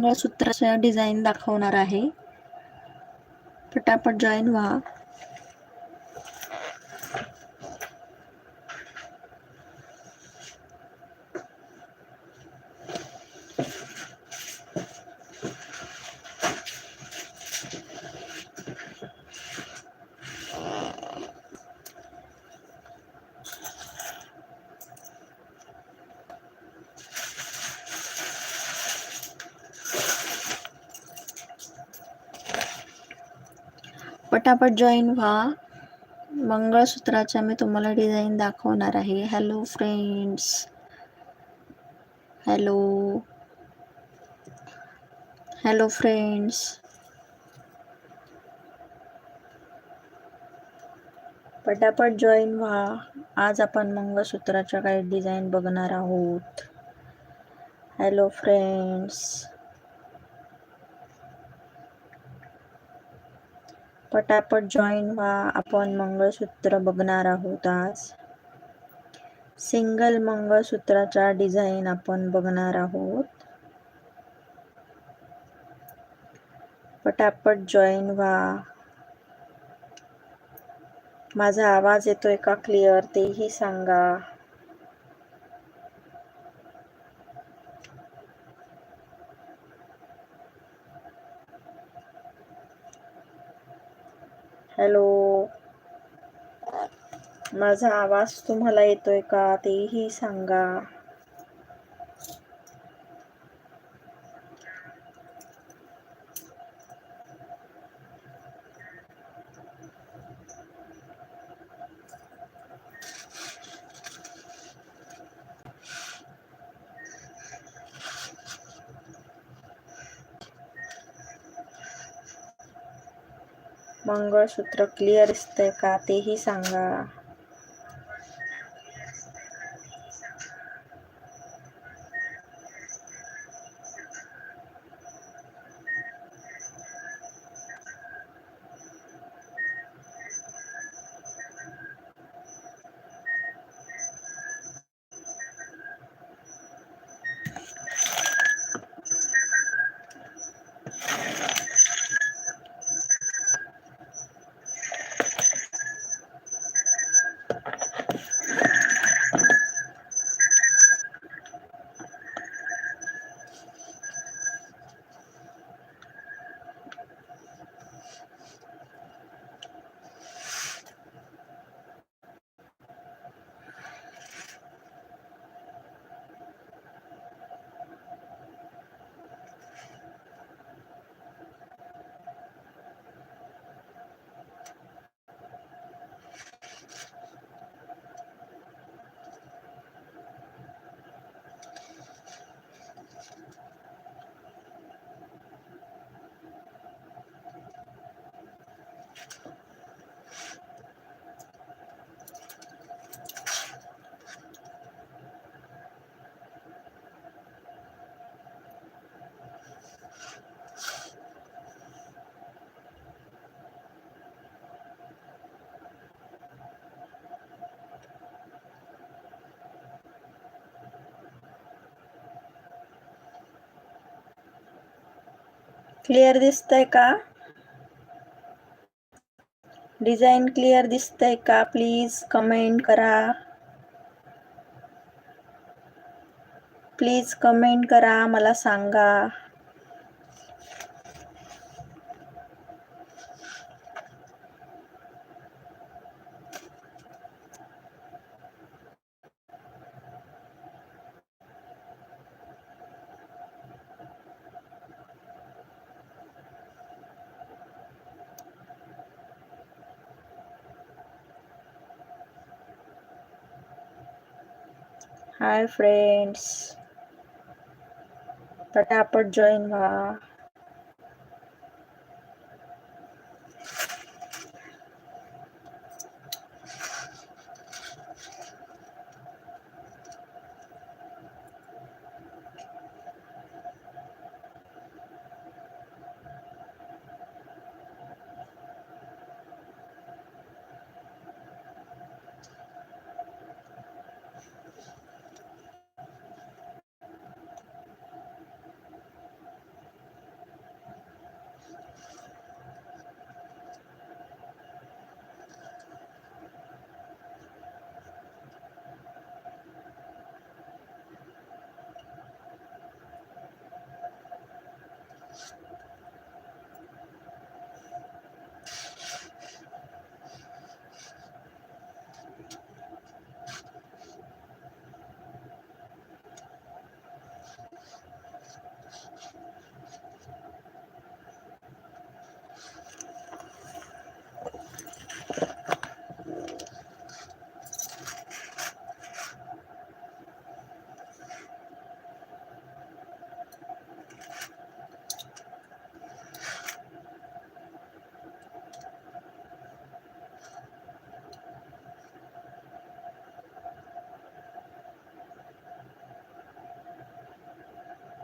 मंगळसूत्राच्या design दाखवणार आहे. पटापट जॉईन व्हा. पटापट जॉईन व्हा. मंगळसूत्राच्या मी तुम्हाला डिझाईन दाखवणार आहे. Hello friends hello hello friends पटापट जॉईन व्हा. आज आपण मंगळसूत्राच्या काही डिझाईन बघणार आहोत. हॅलो फ्रेंड्स पटापट जॉईन व्हा. आपण मंगळसूत्र बघणार आहोत आज. सिंगल मंगळसूत्राचा डिझाईन आपण बघणार आहोत. पटापट जॉईन व्हा. माझा आवाज येतोय का क्लिअर तेही सांगा. हॅलो. माझा आवाज तुम्हाला येतोय का तेही सांगा. मंगळसूत्र क्लिअर दिसतंय का तेही सांगा. क्लिअर दिसतंय का डिझाईन क्लिअर दिसतंय का? प्लीज कमेंट करा. प्लीज कमेंट करा मला सांगा. हाय फ्रेंड्स पटापट जॉईन व्हा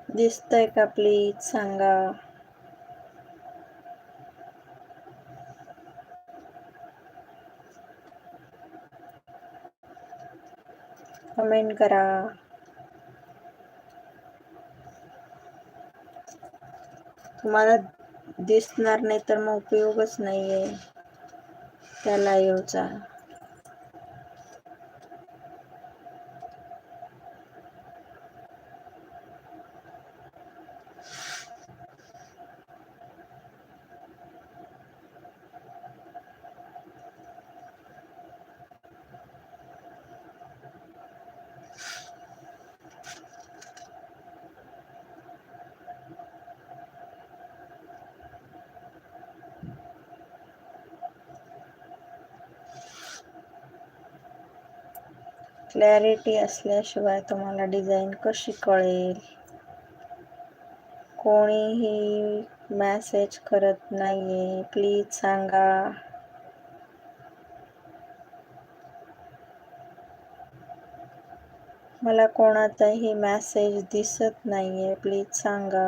दिसतंय का प्लीज सांगा. कमेंट करा. तुम्हाला दिसणार नाही तर मग उपयोगच नाहीये. त्या लाईव्हचा क्लॅरिटी असल्याशिवाय तुम्हाला डिझाईन कशी कळेल? कोणीही मॅसेज करत नाहीये. प्लीज सांगा. मला कोणाचाही मॅसेज दिसत नाहीये. प्लीज सांगा.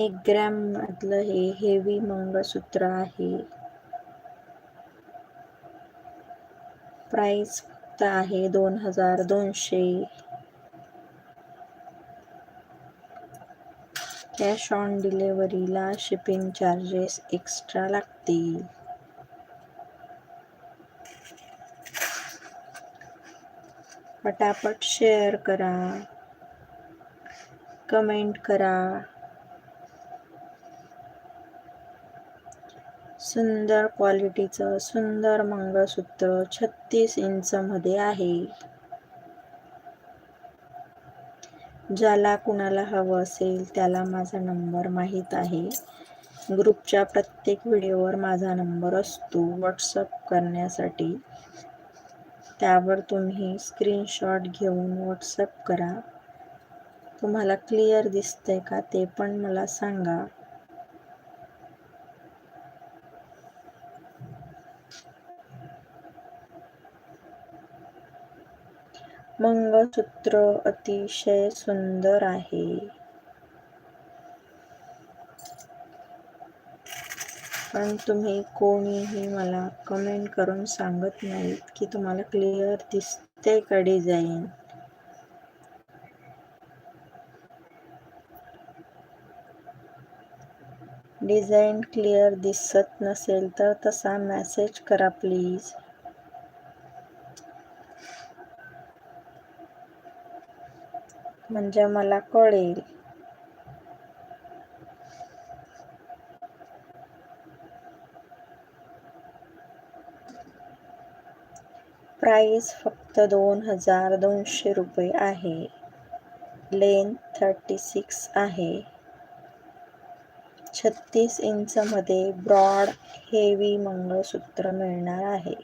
एक ग्रॅम मधलं हे हेवी मंगळसूत्र आहे. प्राइस फक्त आहे दोन हजार दोनशे. कॅश ऑन डिलेवरीला शिपिंग चार्जेस एक्स्ट्रा लागतील. पटापट शेअर करा. कमेंट करा. सुंदर क्वालिटीचं सुंदर मंगळसूत्र छत्तीस इंच मध्ये आहे. ज्याला कुणाला हवं असेल त्याला माझा नंबर माहीत आहे. ग्रुपच्या प्रत्येक व्हिडिओवर माझा नंबर असतो. व्हॉट्सअप करण्यासाठी त्यावर तुम्ही स्क्रीनशॉट घेऊन व्हॉट्सअप करा. तुम्हाला क्लिअर दिसतंय का ते पण मला सांगा. मंगळसूत्र अतिशय सुंदर आहे. पण तुम्ही कोणीही मला कमेंट करून सांगत नाहीत की तुम्हाला क्लिअर दिसते का डिझाईन डिझाईन क्लिअर दिसत नसेल तर तसा मॅसेज करा प्लीज म्हणजे मला कळेल. प्राइस फक्त दोन हजार दोनशे रुपये आहे. लेंथ थर्टी सिक्स आहे. छत्तीस इंचमध्ये ब्रॉड हेवी मंगळसूत्र मिळणार आहे.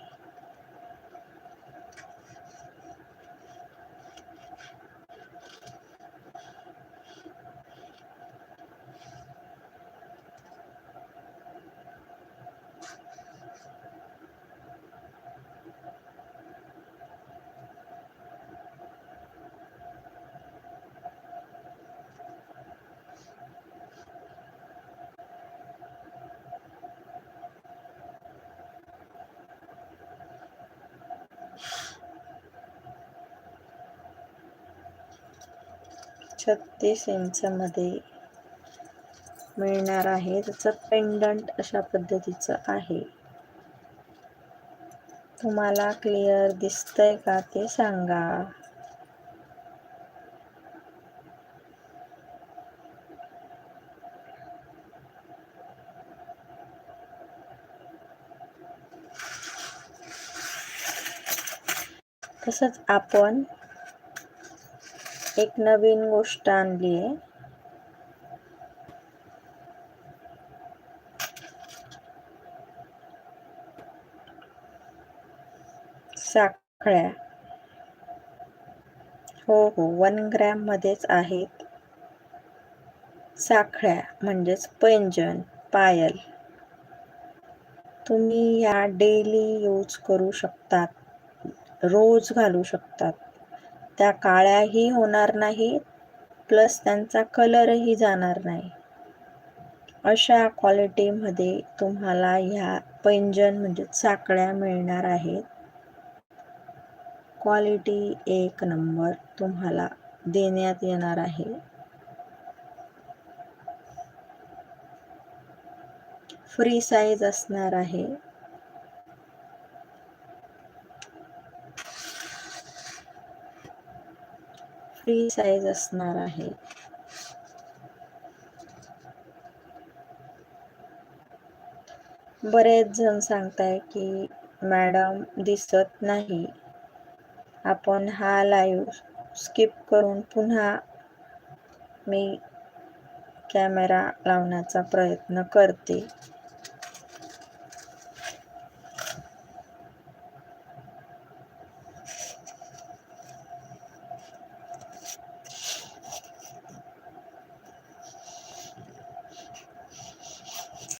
छत्तीस इंचमध्ये मिळणार आहे. त्याचं पेंडंट अशा पद्धतीचं आहे. तुम्हाला क्लिअर दिसतंय का ते सांगा. तसंच आपण एक नवीन गोष्ट आणली आहे. साखळ्या. हो हो वन ग्रॅममध्येच आहेत. साखळ्या म्हणजेच पैंजण पायल. तुम्ही या डेली यूज करू शकतात. रोज घालू शकतात. त्या काळ्याही होणार नाही प्लस त्यांचा कलरही जाणार नाही. अशा क्वालिटीमध्ये तुम्हाला ह्या पैंजण म्हणजे साकळ्या मिळणार आहेत. क्वालिटी एक नंबर तुम्हाला देण्यात येणार आहे. फ्री साईज असणार आहे. फ्री साईज असणार आहे. बरेच जण सांगताय की मॅडम दिसत नाही. आपण हा लाईव्ह स्किप करून पुन्हा मी कॅमेरा लावण्याचा प्रयत्न करते.